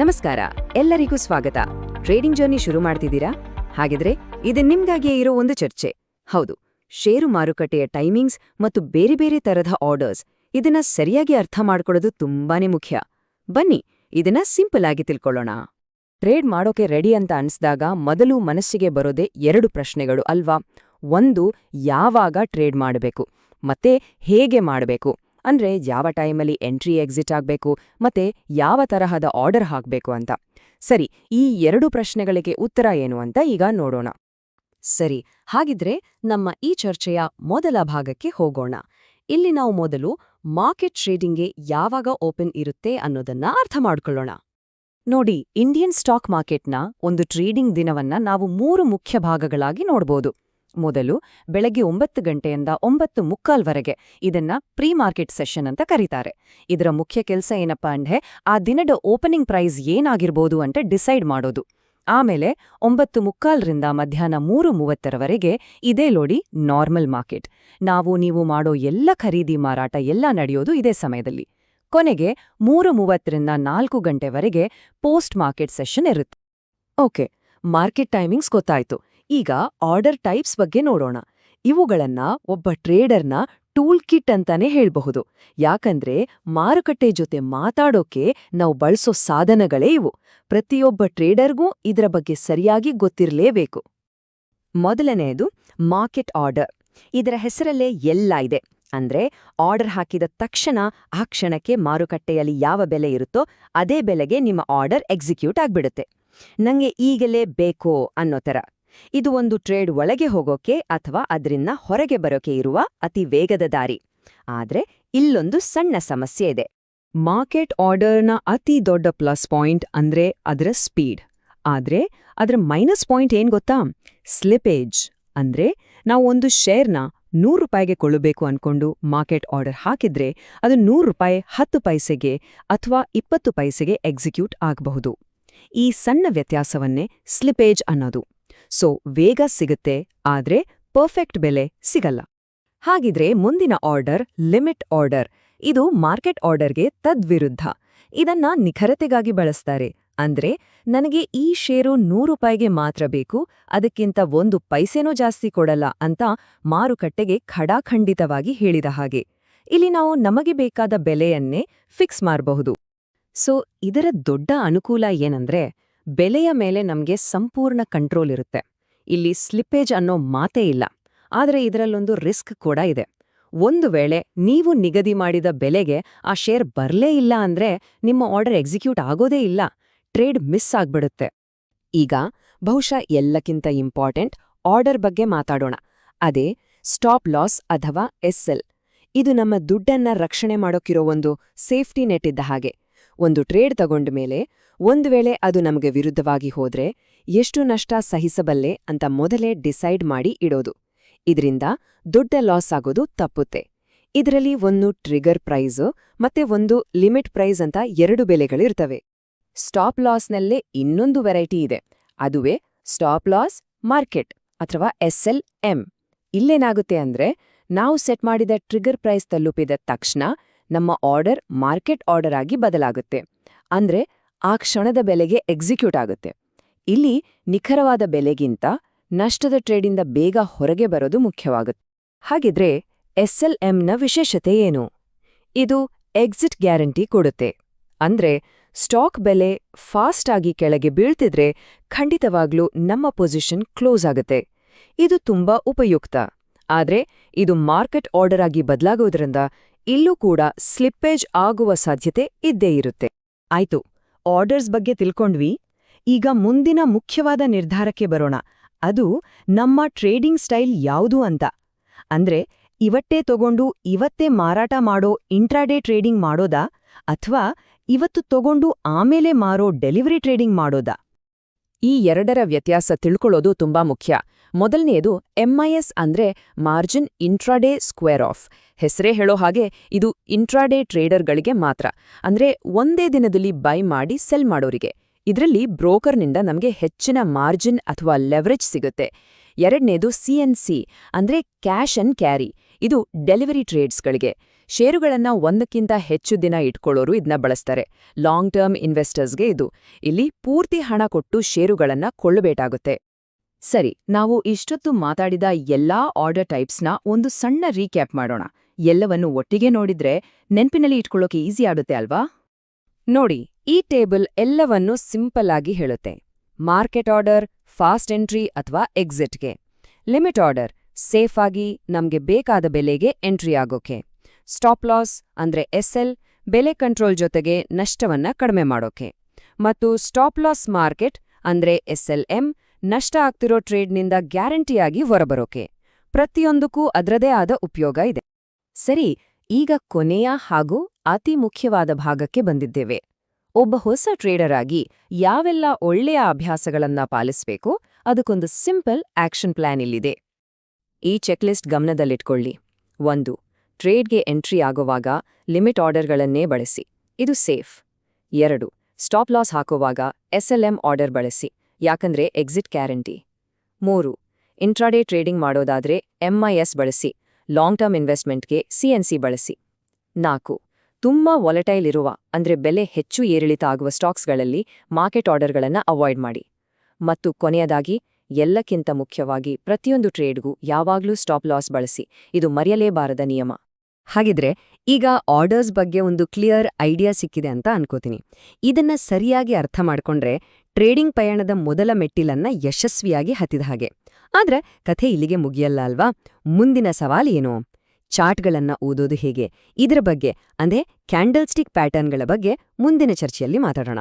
ನಮಸ್ಕಾರ, ಎಲ್ಲರಿಗೂ ಸ್ವಾಗತ. ಟ್ರೇಡಿಂಗ್ ಜರ್ನಿ ಶುರು ಮಾಡ್ತಿದ್ದೀರಾ? ಹಾಗಿದ್ರೆ ಇದು ನಿಮ್ಗಾಗಿಯೇ ಇರೋ ಒಂದು ಚರ್ಚೆ. ಹೌದು, ಷೇರು ಮಾರುಕಟ್ಟೆಯ ಟೈಮಿಂಗ್ಸ್ ಮತ್ತು ಬೇರೆ ಬೇರೆ ತರಹದ ಆರ್ಡರ್ಸ್ ಇದನ್ನ ಸರಿಯಾಗಿ ಅರ್ಥ ಮಾಡ್ಕೊಳ್ಳೋದು ತುಂಬಾನೇ ಮುಖ್ಯ. ಬನ್ನಿ, ಇದನ್ನ ಸಿಂಪಲ್ ಆಗಿ ತಿಳ್ಕೊಳ್ಳೋಣ. ಟ್ರೇಡ್ ಮಾಡೋಕೆ ರೆಡಿ ಅಂತ ಅನ್ಸ್ದಾಗ ಮೊದಲು ಮನಸ್ಸಿಗೆ ಬರೋದೇ ಎರಡು ಪ್ರಶ್ನೆಗಳು ಅಲ್ವಾ? ಒಂದು, ಯಾವಾಗ ಟ್ರೇಡ್ ಮಾಡಬೇಕು? ಮತ್ತೆ ಹೇಗೆ ಮಾಡಬೇಕು? ಅಂದ್ರೆ ಯಾವ ಟೈಮಲ್ಲಿ ಎಂಟ್ರಿ, ಎಕ್ಸಿಟ್ ಆಗಬೇಕು, ಮತ್ತೆ ಯಾವ ತರಹದ ಆರ್ಡರ್ ಹಾಕಬೇಕು ಅಂತ. ಸರಿ, ಈ ಎರಡು ಪ್ರಶ್ನೆಗಳಿಗೆ ಉತ್ತರ ಏನು ಅಂತ ಈಗ ನೋಡೋಣ. ಸರಿ, ಹಾಗಿದ್ರೆ ನಮ್ಮ ಈ ಚರ್ಚೆಯ ಮೊದಲ ಭಾಗಕ್ಕೆ ಹೋಗೋಣ. ಇಲ್ಲಿ ನಾವು ಮೊದಲು ಮಾರ್ಕೆಟ್ ಟ್ರೇಡಿಂಗ್ಗೆ ಯಾವಾಗ ಓಪನ್ ಇರುತ್ತೆ ಅನ್ನೋದನ್ನ ಅರ್ಥ ಮಾಡ್ಕೊಳ್ಳೋಣ. ನೋಡಿ, ಇಂಡಿಯನ್ ಸ್ಟಾಕ್ ಮಾರ್ಕೆಟ್ನ ಒಂದು ಟ್ರೇಡಿಂಗ್ ದಿನವನ್ನ ನಾವು ಮೂರು ಮುಖ್ಯ ಭಾಗಗಳಾಗಿ ನೋಡ್ಬೋದು. ಮೊದಲು ಬೆಳಗ್ಗೆ ಒಂಬತ್ತು ಗಂಟೆಯಿಂದ ಒಂಬತ್ತು ಮುಕ್ಕಾಲ್ವರೆಗೆ ಇದನ್ನ ಪ್ರೀ ಮಾರ್ಕೆಟ್ ಸೆಷನ್ ಅಂತ ಕರೀತಾರೆ. ಇದರ ಮುಖ್ಯ ಕೆಲಸ ಏನಪ್ಪ ಅಂದ್ರೆ ಆ ದಿನದ ಓಪನಿಂಗ್ ಪ್ರೈಸ್ ಏನಾಗಿರ್ಬೋದು ಅಂತ ಡಿಸೈಡ್ ಮಾಡೋದು. ಆಮೇಲೆ ಒಂಬತ್ತು ಮುಕ್ಕಾಲ್ರಿಂದ ಮಧ್ಯಾಹ್ನ ಮೂರು ಮೂವತ್ತರವರೆಗೆ ಇದೇ ಲೋಡಿ ನಾರ್ಮಲ್ ಮಾರ್ಕೆಟ್. ನಾವು ನೀವು ಮಾಡೋ ಎಲ್ಲ ಖರೀದಿ ಮಾರಾಟ ಎಲ್ಲ ನಡೆಯೋದು ಇದೇ ಸಮಯದಲ್ಲಿ. ಕೊನೆಗೆ ಮೂರು ಮೂವತ್ತರಿಂದ ನಾಲ್ಕು ಗಂಟೆವರೆಗೆ ಪೋಸ್ಟ್ ಮಾರ್ಕೆಟ್ ಸೆಷನ್ ಇರುತ್ತೆ. ಓಕೆ, ಮಾರ್ಕೆಟ್ ಟೈಮಿಂಗ್ಸ್ ಗೊತ್ತಾಯ್ತು. ಈಗ ಆರ್ಡರ್ ಟೈಪ್ಸ್ ಬಗ್ಗೆ ನೋಡೋಣ. ಇವುಗಳನ್ನ ಒಬ್ಬ ಟ್ರೇಡರ್ನ ಟೂಲ್ ಕಿಟ್ ಅಂತಾನೆ ಹೇಳ್ಬಹುದು. ಯಾಕಂದ್ರೆ ಮಾರುಕಟ್ಟೆ ಜೊತೆ ಮಾತಾಡೋಕೆ ನಾವು ಬಳಸೋ ಸಾಧನಗಳೇ ಇವು. ಪ್ರತಿಯೊಬ್ಬ ಟ್ರೇಡರ್ಗೂ ಇದರ ಬಗ್ಗೆ ಸರಿಯಾಗಿ ಗೊತ್ತಿರಲೇಬೇಕು. ಮೊದಲನೆಯದು ಮಾರ್ಕೆಟ್ ಆರ್ಡರ್. ಇದರ ಹೆಸರಲ್ಲೇ ಎಲ್ಲ ಇದೆ. ಅಂದ್ರೆ ಆರ್ಡರ್ ಹಾಕಿದ ತಕ್ಷಣ ಆ ಕ್ಷಣಕ್ಕೆ ಮಾರುಕಟ್ಟೆಯಲ್ಲಿ ಯಾವ ಬೆಲೆ ಇರುತ್ತೋ ಅದೇ ಬೆಲೆಗೆ ನಿಮ್ಮ ಆರ್ಡರ್ ಎಕ್ಸಿಕ್ಯೂಟ್ ಆಗ್ಬಿಡುತ್ತೆ. ನಂಗೆ ಈಗಲೇ ಬೇಕೋ ಅನ್ನೋ ಥರ. ಇದು ಒಂದು ಟ್ರೇಡ್ ಒಳಗೆ ಹೋಗೋಕೆ ಅಥವಾ ಅದರಿಂದ ಹೊರಗೆ ಬರೋಕೆ ಇರುವ ಅತಿ ವೇಗದ ದಾರಿ. ಆದರೆ ಇಲ್ಲೊಂದು ಸಣ್ಣ ಸಮಸ್ಯೆ ಇದೆ. ಮಾರ್ಕೆಟ್ ಆರ್ಡರ್ನ ಅತಿ ದೊಡ್ಡ ಪ್ಲಸ್ ಪಾಯಿಂಟ್ ಅಂದ್ರೆ ಅದರ ಸ್ಪೀಡ್. ಆದ್ರೆ ಅದರ ಮೈನಸ್ ಪಾಯಿಂಟ್ ಏನ್ ಗೊತ್ತಾ? ಸ್ಲಿಪೇಜ್. ಅಂದ್ರೆ ನಾವು ಒಂದು ಶೇರ್ನ ನೂರು ರೂಪಾಯಿಗೆ ಕೊಳ್ಳಬೇಕು ಅನ್ಕೊಂಡು ಮಾರ್ಕೆಟ್ ಆರ್ಡರ್ ಹಾಕಿದ್ರೆ ಅದು ನೂರು ರೂಪಾಯಿ ಹತ್ತು ಪೈಸೆಗೆ ಅಥವಾ ಇಪ್ಪತ್ತು ಪೈಸೆಗೆ ಎಕ್ಸಿಕ್ಯೂಟ್ ಆಗಬಹುದು. ಈ ಸಣ್ಣ ವ್ಯತ್ಯಾಸವನ್ನೇ ಸ್ಲಿಪೇಜ್ ಅನ್ನೋದು. ಸೊ ವೇಗ ಸಿಗುತ್ತೆ, ಆದ್ರೆ ಪರ್ಫೆಕ್ಟ್ ಬೆಲೆ ಸಿಗಲ್ಲ. ಹಾಗಿದ್ರೆ ಮುಂದಿನ ಆರ್ಡರ್ ಲಿಮಿಟ್ ಆರ್ಡರ್ ಇದು ಮಾರ್ಕೆಟ್ ಆರ್ಡರ್ಗೆ ತದ್ವಿರುದ್ಧ. ಇದನ್ನ ನಿಖರತೆಗಾಗಿ ಬಳಸ್ತಾರೆ. ಅಂದ್ರೆ ನನಗೆ ಈ ಷೇರು ನೂರು ರೂಪಾಯಿಗೆ ಮಾತ್ರ ಬೇಕು, ಅದಕ್ಕಿಂತ ಒಂದು ಪೈಸೆನೂ ಜಾಸ್ತಿ ಕೊಡಲ್ಲ ಅಂತ ಮಾರುಕಟ್ಟೆಗೆ ಖಡಾಖಂಡಿತವಾಗಿ ಹೇಳಿದ ಹಾಗೆ. ಇಲ್ಲಿ ನಾವು ನಮಗೆ ಬೇಕಾದ ಬೆಲೆಯನ್ನೇ ಫಿಕ್ಸ್ ಮಾಡಬಹುದು. ಸೊ ಇದರ ದೊಡ್ಡ ಅನುಕೂಲ ಏನಂದ್ರೆ ಬೆಲೆಯ ಮೇಲೆ ನಮಗೆ ಸಂಪೂರ್ಣ ಕಂಟ್ರೋಲ್ ಇರುತ್ತೆ. ಇಲ್ಲಿ ಸ್ಲಿಪ್ಪೇಜ್ ಅನ್ನೋ ಮಾತೇ ಇಲ್ಲ. ಆದರೆ ಇದರಲ್ಲೊಂದು ರಿಸ್ಕ್ ಕೂಡ ಇದೆ. ಒಂದು ವೇಳೆ ನೀವು ನಿಗದಿ ಮಾಡಿದ ಬೆಲೆಗೆ ಆ ಶೇರ್ ಬರಲೇ ಇಲ್ಲ ಅಂದ್ರೆ ನಿಮ್ಮ ಆರ್ಡರ್ ಎಕ್ಸಿಕ್ಯೂಟ್ ಆಗೋದೇ ಇಲ್ಲ. ಟ್ರೇಡ್ ಮಿಸ್ ಆಗ್ಬಿಡುತ್ತೆ. ಈಗ ಬಹುಶಃ ಎಲ್ಲಕ್ಕಿಂತ ಇಂಪಾರ್ಟೆಂಟ್ ಆರ್ಡರ್ ಬಗ್ಗೆ ಮಾತಾಡೋಣ. ಅದೇ ಸ್ಟಾಪ್ ಲಾಸ್ ಅಥವಾ ಎಸ್ಎಲ್ ಇದು ನಮ್ಮ ದುಡ್ಡನ್ನ ರಕ್ಷಣೆ ಮಾಡೋಕಿರೋ ಒಂದು ಸೇಫ್ಟಿ ನೆಟ್ ಇದ್ದ ಹಾಗೆ. ಒಂದು ಟ್ರೇಡ್ ತಗೊಂಡ ಮೇಲೆ ಒಂದು ವೇಳೆ ಅದು ನಮಗೆ ವಿರುದ್ಧವಾಗಿ ಹೋದ್ರೆ ಎಷ್ಟು ನಷ್ಟ ಸಹಿಸಬಲ್ಲೆ ಅಂತ ಮೊದಲೇ ಡಿಸೈಡ್ ಮಾಡಿ ಇಡೋದು. ಇದರಿಂದ ದೊಡ್ಡ ಲಾಸ್ ಆಗೋದು ತಪ್ಪುತ್ತೆ. ಇದರಲ್ಲಿ ಒಂದು ಟ್ರಿಗರ್ ಪ್ರೈಸು ಮತ್ತೆ ಒಂದು ಲಿಮಿಟ್ ಪ್ರೈಸ್ ಅಂತ ಎರಡು ಬೆಲೆಗಳಿರ್ತವೆ. ಸ್ಟಾಪ್ ಲಾಸ್ನಲ್ಲೇ ಇನ್ನೊಂದು ವೆರೈಟಿ ಇದೆ. ಅದುವೇ ಸ್ಟಾಪ್ ಲಾಸ್ ಮಾರ್ಕೆಟ್ ಅಥವಾ ಎಸ್ಎಲ್ ಎಂ ಇಲ್ಲೇನಾಗುತ್ತೆ ಅಂದ್ರೆ ನಾವು ಸೆಟ್ ಮಾಡಿದ ಟ್ರಿಗರ್ ಪ್ರೈಸ್ ತಲುಪಿದ ತಕ್ಷಣ ನಮ್ಮ ಆರ್ಡರ್ ಮಾರ್ಕೆಟ್ ಆರ್ಡರ್ ಆಗಿ ಬದಲಾಗುತ್ತೆ. ಅಂದ್ರೆ ಆ ಕ್ಷಣದ ಬೆಲೆಗೆ ಎಕ್ಸಿಕ್ಯೂಟ್ ಆಗುತ್ತೆ. ಇಲ್ಲಿ ನಿಖರವಾದ ಬೆಲೆಗಿಂತ ನಷ್ಟದ ಟ್ರೇಡಿಂದ ಬೇಗ ಹೊರಗೆ ಬರೋದು ಮುಖ್ಯವಾಗುತ್ತೆ. ಹಾಗಿದ್ರೆ ಎಸ್ಎಲ್ಎಂನ ವಿಶೇಷತೆ ಏನು? ಇದು ಎಕ್ಸಿಟ್ ಗ್ಯಾರಂಟಿ ಕೊಡುತ್ತೆ. ಅಂದ್ರೆ ಸ್ಟಾಕ್ ಬೆಲೆ ಫಾಸ್ಟ್ ಆಗಿ ಕೆಳಗೆ ಬೀಳ್ತಿದ್ರೆ ಖಂಡಿತವಾಗ್ಲೂ ನಮ್ಮ ಪೊಸಿಷನ್ ಕ್ಲೋಸ್ ಆಗುತ್ತೆ. ಇದು ತುಂಬಾ ಉಪಯುಕ್ತ. ಆದ್ರೆ ಇದು ಮಾರ್ಕೆಟ್ ಆರ್ಡರ್ ಆಗಿ ಬದಲಾಗೋದ್ರಿಂದ ಇಲ್ಲೂ ಕೂಡ ಸ್ಲಿಪ್ಪೇಜ್ ಆಗುವ ಸಾಧ್ಯತೆ ಇದ್ದೇ ಇರುತ್ತೆ. ಆಯ್ತು, ಆರ್ಡರ್ಸ್ ಬಗ್ಗೆ ತಿಳ್ಕೊಂಡ್ವಿ. ಈಗ ಮುಂದಿನ ಮುಖ್ಯವಾದ ನಿರ್ಧಾರಕ್ಕೆ ಬರೋಣ. ಅದು ನಮ್ಮ ಟ್ರೇಡಿಂಗ್ ಸ್ಟೈಲ್ ಯಾವುದು ಅಂತ. ಅಂದ್ರೆ ಇವತ್ತೇ ತಗೊಂಡು ಇವತ್ತೇ ಮಾರಾಟ ಮಾಡೋ ಇಂಟ್ರಾಡೇ ಟ್ರೇಡಿಂಗ್ ಮಾಡೋದಾ? ಅಥವಾ ಇವತ್ತು ತಗೊಂಡು ಆಮೇಲೆ ಮಾರೋ ಡೆಲಿವರಿ ಟ್ರೇಡಿಂಗ್ ಮಾಡೋದಾ? ಈ ಎರಡರ ವ್ಯತ್ಯಾಸ ತಿಳ್ಕೊಳ್ಳೋದು ತುಂಬಾ ಮುಖ್ಯ. ಮೊದಲನೆಯದು ಎಂಐಎಸ್ ಅಂದ್ರೆ ಮಾರ್ಜಿನ್ ಇಂಟ್ರಾಡೇ ಸ್ಕ್ವೇರ್ ಆಫ್. ಹೆಸರೇ ಹೇಳೋ ಹಾಗೆ ಇದು ಇಂಟ್ರಾಡೇ ಟ್ರೇಡರ್ಗಳಿಗೆ ಮಾತ್ರ. ಅಂದ್ರೆ ಒಂದೇ ದಿನದಲ್ಲಿ ಬೈ ಮಾಡಿ ಸೆಲ್ ಮಾಡೋರಿಗೆ. ಇದರಲ್ಲಿ ಬ್ರೋಕರ್ನಿಂದ ನಮಗೆ ಹೆಚ್ಚಿನ ಮಾರ್ಜಿನ್ ಅಥವಾ ಲೆವರೇಜ್ ಸಿಗುತ್ತೆ. ಎರಡನೇದು ಸಿಎನ್ಸಿ ಅಂದ್ರೆ ಕ್ಯಾಶ್ ಅಂಡ್ ಕ್ಯಾರಿ. ಇದು ಡೆಲಿವರಿ ಟ್ರೇಡ್ಸ್ಗಳಿಗೆ. ಷೇರುಗಳನ್ನು ಒಂದಕ್ಕಿಂತ ಹೆಚ್ಚು ದಿನ ಇಟ್ಕೊಳ್ಳೋರು ಇದನ್ನ ಬಳಸ್ತಾರೆ. ಲಾಂಗ್ ಟರ್ಮ್ ಇನ್ವೆಸ್ಟರ್ಸ್ಗೆ ಇದು. ಇಲ್ಲಿ ಪೂರ್ತಿ ಹಣ ಕೊಟ್ಟು ಷೇರುಗಳನ್ನ ಕೊಳ್ಳಬೇಕಾಗುತ್ತೆ. ಸರಿ, ನಾವು ಇಷ್ಟೊತ್ತು ಮಾತಾಡಿದ ಎಲ್ಲಾ ಆರ್ಡರ್ ಟೈಪ್ಸ್ನ ಒಂದು ಸಣ್ಣ ರೀಕ್ಯಾಪ್ ಮಾಡೋಣ. ಎಲ್ಲವನ್ನು ಒಟ್ಟಿಗೆ ನೋಡಿದ್ರೆ ನೆನ್ಪಿನಲ್ಲಿ ಇಟ್ಕೊಳ್ಳೋಕೆ ಈಸಿ ಆಗುತ್ತೆ ಅಲ್ವಾ? ನೋಡಿ, ಈ ಟೇಬಲ್ ಎಲ್ಲವನ್ನೂ ಸಿಂಪಲ್ ಆಗಿ ಹೇಳುತ್ತೆ. ಮಾರ್ಕೆಟ್ ಆರ್ಡರ್, ಫಾಸ್ಟ್ ಎಂಟ್ರಿ ಅಥವಾ ಎಕ್ಸಿಟ್ಗೆ. ಲಿಮಿಟ್ ಆರ್ಡರ್, ಸೇಫ್ ಆಗಿ ನಮ್ಗೆ ಬೇಕಾದ ಬೆಲೆಗೆ ಎಂಟ್ರಿ ಆಗೋಕೆ. ಸ್ಟಾಪ್ ಲಾಸ್ ಅಂದ್ರೆ ಎಸ್ಎಲ್, ಬೆಲೆ ಕಂಟ್ರೋಲ್ ಜೊತೆಗೆ ನಷ್ಟವನ್ನ ಕಡಿಮೆ ಮಾಡೋಕೆ. ಮತ್ತು ಸ್ಟಾಪ್ ಲಾಸ್ ಮಾರ್ಕೆಟ್ ಅಂದ್ರೆ ಎಸ್ಎಲ್ಎಂ, ನಷ್ಟ ಆಗ್ತಿರೋ ಟ್ರೇಡ್ನಿಂದ ಗ್ಯಾರಂಟಿಯಾಗಿ ಹೊರಬರೋಕೆ. ಪ್ರತಿಯೊಂದಕ್ಕೂ ಅದರದೇ ಆದ ಉಪಯೋಗ ಇದೆ. ಸರಿ, ಈಗ ಕೊನೆಯ ಹಾಗೂ ಅತಿ ಮುಖ್ಯವಾದ ಭಾಗಕ್ಕೆ ಬಂದಿದ್ದೇವೆ. ಒಬ್ಬ ಹೊಸ ಟ್ರೇಡರ್ ಆಗಿ ಯಾವೆಲ್ಲ ಒಳ್ಳೆಯ ಅಭ್ಯಾಸಗಳನ್ನ ಪಾಲಿಸಬೇಕು, ಅದಕ್ಕೊಂದು ಸಿಂಪಲ್ ಆಕ್ಷನ್ ಪ್ಲಾನ್ ಇಲ್ಲಿದೆ. ಈ ಚೆಕ್ಲಿಸ್ಟ್ ಗಮನದಲ್ಲಿಟ್ಕೊಳ್ಳಿ. ಒಂದು, ಟ್ರೇಡ್ಗೆ ಎಂಟ್ರಿ ಆಗುವಾಗ ಲಿಮಿಟ್ ಆರ್ಡರ್ಗಳನ್ನೇ ಬಳಸಿ. ಇದು ಸೇಫ್. ಎರಡು, ಸ್ಟಾಪ್ ಲಾಸ್ ಹಾಕುವಾಗ ಎಸ್ಎಲ್ಎಂ ಆರ್ಡರ್ ಬಳಸಿ, ಯಾಕಂದ್ರೆ ಎಕ್ಸಿಟ್ ಗ್ಯಾರಂಟಿ. ಮೂರು, ಇಂಟ್ರಾಡೇ ಟ್ರೇಡಿಂಗ್ ಮಾಡೋದಾದ್ರೆ ಎಂಐಎಸ್ ಬಳಸಿ ಲಾಂಗ್ ಟರ್ಮ್ ಇನ್ವೆಸ್ಟ್ಮೆಂಟ್ಗೆ ಸಿಎನ್ಸಿ ಬಳಸಿ. ನಾಲ್ಕು, ತುಂಬಾ ವಾಲಟೈಲ್ ಇರುವ, ಅಂದ್ರೆ ಬೆಲೆ ಹೆಚ್ಚು ಏರಿಳಿತ ಆಗುವ ಸ್ಟಾಕ್ಸ್ಗಳಲ್ಲಿ ಮಾರ್ಕೆಟ್ ಆರ್ಡರ್ಗಳನ್ನು ಅವಾಯ್ಡ್ ಮಾಡಿ. ಮತ್ತು ಕೊನೆಯದಾಗಿ, ಎಲ್ಲಕ್ಕಿಂತ ಮುಖ್ಯವಾಗಿ ಪ್ರತಿಯೊಂದು ಟ್ರೇಡ್ಗೂ ಯಾವಾಗ್ಲೂ ಸ್ಟಾಪ್ ಲಾಸ್ ಬಳಸಿ, ಇದು ಮರೆಯಲೇಬಾರದ ನಿಯಮ. ಹಾಗಿದ್ರೆ, ಈಗ ಆರ್ಡರ್ಸ್ ಬಗ್ಗೆ ಒಂದು ಕ್ಲಿಯರ್ ಐಡಿಯಾ ಸಿಕ್ಕಿದೆ ಅಂತ ಅನ್ಕೋತೀನಿ. ಇದನ್ನ ಸರಿಯಾಗಿ ಅರ್ಥ ಮಾಡ್ಕೊಂಡ್ರೆ, ಟ್ರೇಡಿಂಗ್ ಪಯಣದ ಮೊದಲ ಮೆಟ್ಟಿಲನ್ನ ಯಶಸ್ವಿಯಾಗಿ ಹತ್ತಿದ ಹಾಗೆ. ಆದ್ರೆ ಕಥೆ ಇಲ್ಲಿಗೆ ಮುಗಿಯಲ್ಲ ಅಲ್ವಾ? ಮುಂದಿನ ಸವಾಲೇನು ಚಾರ್ಟ್ಗಳನ್ನ ಓದೋದು ಹೇಗೆ? ಇದರ ಬಗ್ಗೆ, ಅಂದ್ರೆ ಕ್ಯಾಂಡಲ್ ಸ್ಟಿಕ್ ಪ್ಯಾಟರ್ನ್ಗಳ ಬಗ್ಗೆ ಮುಂದಿನ ಚರ್ಚೆಯಲ್ಲಿ ಮಾತಾಡೋಣ.